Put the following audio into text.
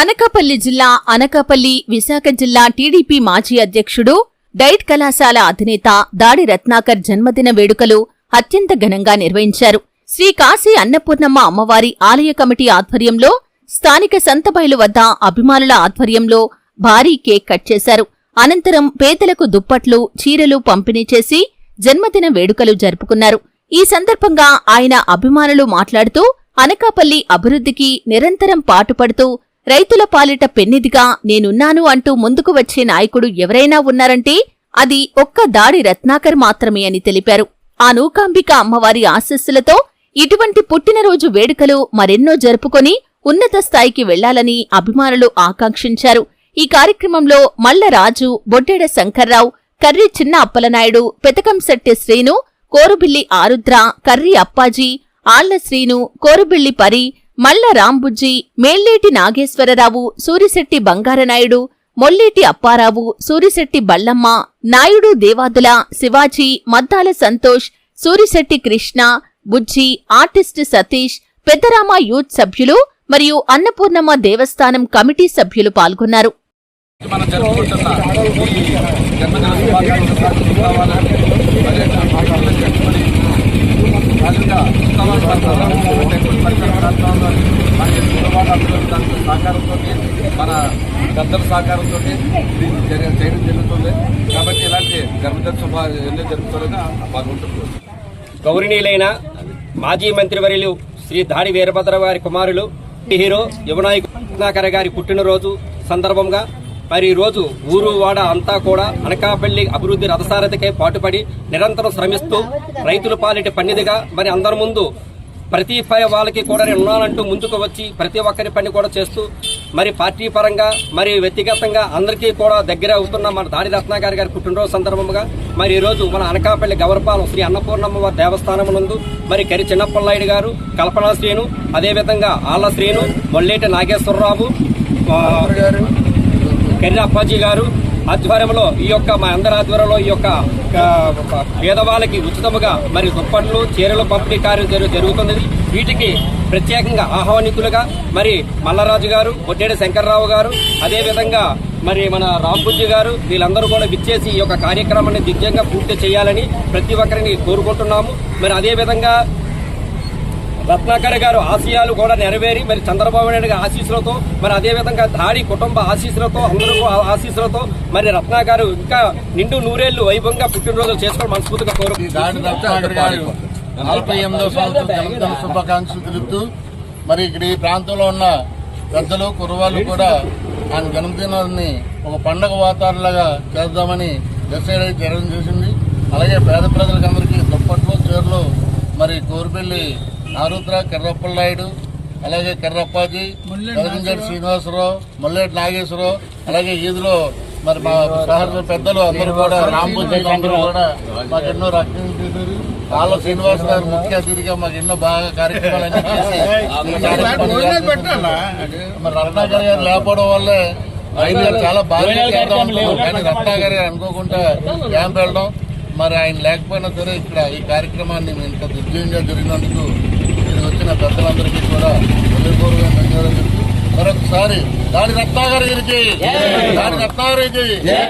అనకాపల్లి జిల్లా అనకాపల్లి విశాఖ జిల్లా టీడీపీ మాజీ అధ్యక్షుడు డైట్ కళాశాల అధినేత దాడి రత్నాకర్ జన్మదిన వేడుకలు అత్యంత ఘనంగా నిర్వహించారు. శ్రీ కాశీ అన్నపూర్ణమ్మ అమ్మవారి ఆలయ కమిటీ ఆధ్వర్యంలో స్థానిక సంతబయలు వద్ద అభిమానుల ఆధ్వర్యంలో భారీ కేక్ కట్ చేశారు. అనంతరం పేదలకు దుప్పట్లు చీరలు పంపిణీ చేసి జన్మదిన వేడుకలు జరుపుకున్నారు. ఈ సందర్భంగా ఆయన అభిమానులు మాట్లాడుతూ అనకాపల్లి అభివృద్ధికి నిరంతరం పాటుపడుతూ రైతుల పాలిట పెన్నిదిగా నేనున్నాను అంటూ ముందుకు వచ్చే నాయకుడు ఎవరైనా ఉన్నారంటే అది ఒక్క దాడి రత్నాకర్ మాత్రమే అని తెలిపారు. ఆ నూకాంబిక అమ్మవారి ఆశస్సులతో ఇటువంటి పుట్టినరోజు వేడుకలు మరెన్నో జరుపుకొని ఉన్నత స్థాయికి వెళ్ళాలని అభిమానులు ఆకాంక్షించారు. ఈ కార్యక్రమంలో మల్లరాజు బొడ్డెడ శంకర్రావు కర్రి చిన్న అప్పలనాయుడు పెతకంశెట్టి శ్రీను కోరుబిల్లి ఆరుద్ర కర్రి అప్పాజీ ఆళ్ళ శ్రీను కోరుబిల్లి పరి మల్ల రాంబుజ్జి మేల్లేటి నాగేశ్వరరావు సూరిశెట్టి బంగారనాయుడు మొల్లేటి అప్పారావు సూరిశెట్టి బల్లమ్మ నాయుడు దేవాదుల శివాజీ మద్దాల సంతోష్ సూరిశెట్టి కృష్ణ బుజ్జి ఆర్టిస్ట్ సతీష్ పెద్దరామ యూత్ సభ్యులు మరియు అన్నపూర్ణమ్మ దేవస్థానం కమిటీ సభ్యులు పాల్గొన్నారు. మనం జరుపుకుంటున్న ఈ జన్మదిన శుభాకాంక్షలు. కావాలని సహకారంతో మన పెద్దల సహకారంతో దీన్ని చేయడం జరుగుతుంది. కాబట్టి ఇలాంటి జన్మదిన ఎన్నో జరుపుకోవాలని బాగుంటుంది గౌరవనీయులైన మాజీ మంత్రివర్యులు శ్రీ దాడి వీరభద్ర గారి కుమారులు హీరో యువనాయకునాకర్ గారి పుట్టినరోజు సందర్భంగా మరి రోజు ఊరు వాడ అంతా కూడా అనకాపల్లి అభివృద్ధి రథసారథికై పాటుపడి నిరంతరం శ్రమిస్తూ రైతుల పాలిటి పన్నిదిగా మరి అందరి ముందు ప్రతి పై వాళ్ళకి కూడా నేను ఉన్నానంటూ ముందుకు వచ్చి ప్రతి ఒక్కరి పని కూడా చేస్తూ మరి పార్టీ పరంగా మరి వ్యక్తిగతంగా అందరికీ కూడా దగ్గర అవుతున్న మన దాడి రత్నాగారి గారి పుట్టినరోజు సందర్భంగా మరి ఈరోజు మన అనకాపల్లి గవరపాలెం శ్రీ అన్నపూర్ణమ్మ దేవస్థానం నందు మరి కరి చిన్నప్పలనాయుడు గారు కల్పనా శ్రీను అదేవిధంగా ఆళ్ళ శ్రీను మొల్లేటి నాగేశ్వరరావు కర్రి అప్పాజీ గారు ఆధ్వర్యంలో ఈ యొక్క మా అందరి ఆధ్వర్యంలో ఈ యొక్క పేదవాళ్ళకి ఉచితముగా మరి దుప్పట్లు చీరలు పంపిణీ కార్యం జరుగుతున్నది వీటికి ప్రత్యేకంగా ఆహ్వానితులుగా మరి మల్లరాజు గారు బొడ్డేడి శంకర్రావు గారు అదేవిధంగా మరి మన రాంబుజ్జి గారు వీళ్ళందరూ కూడా విచ్చేసి ఈ యొక్క కార్యక్రమాన్ని దిగ్జంగా పూర్తి చేయాలని ప్రతి ఒక్కరిని కోరుకుంటున్నాము. మరి అదేవిధంగా రత్నాకర్ గారు ఆశయాలు కూడా నెరవేరి మరి చంద్రబాబు నాయుడు గారి ఆశీస్సులతో మరి అదేవిధంగా దాడి కుటుంబ ఆశీస్సులతో అందరూ ఆ- ఆశీస్సులతో మరి రత్నాకర్ ఇంకా నిండు నూరేళ్ళు వైభవంగా పుట్టినరోజులు చేసుకోవడం మనస్ఫూర్తిగా కోరు దాడి నలభై ఎనిమిదో సంవత్సరం శుభాకాంక్షలు తెలుపుతూ మరి ఇక్కడ ఈ ప్రాంతంలో ఉన్న పెద్దలు కుర్రవాళ్ళు కూడా ఆయన జన్మదినాన్ని ఒక పండగ వాతావరణంలాగా చేద్దామని డిసైడ్ అయి జరగడం చేసింది అలాగే పేద ప్రజలకందరికీ దుప్పట్లు చీరలు మరి కోరిపల్లి ఆరుద్ర కెర్రప్పల నాయుడు అలాగే కెర్రప్పాజీ వెలగంజేటి శ్రీనివాసరావు మొల్లేటి నాగేశ్వరరావు అలాగే ఈదులో మరి మా సహచర పెద్దలు అందరూ కూడా రాంబుజీ అందరూ కూడా మాకు ఎన్నో రక్షణ వాళ్ళ శ్రీనివాస్ గారు ముఖ్య అతిథిగా మాకు ఎన్నో బాగా కార్యక్రమాలు. మరి రత్నాకర్ గారు లేకపోవడం వల్లే ఆయన గారు చాలా బాగా. కానీ రత్నాకర్ గారు అనుకోకుండా క్యాంప్ వెళ్ళడం మరి ఆయన లేకపోయినా సరే ఇక్కడ ఈ కార్యక్రమాన్ని ఇంత దిగ్విజయంగా జరిగినందుకు ఇక్కడికి వచ్చిన పెద్దలందరికీ కూడా హృదయపూర్వకంగా ధన్యవాదాలు చెప్తూ మరొకసారి దాడి రత్నాకర్ గారికి. దాడి రత్నాకర్ గారికి.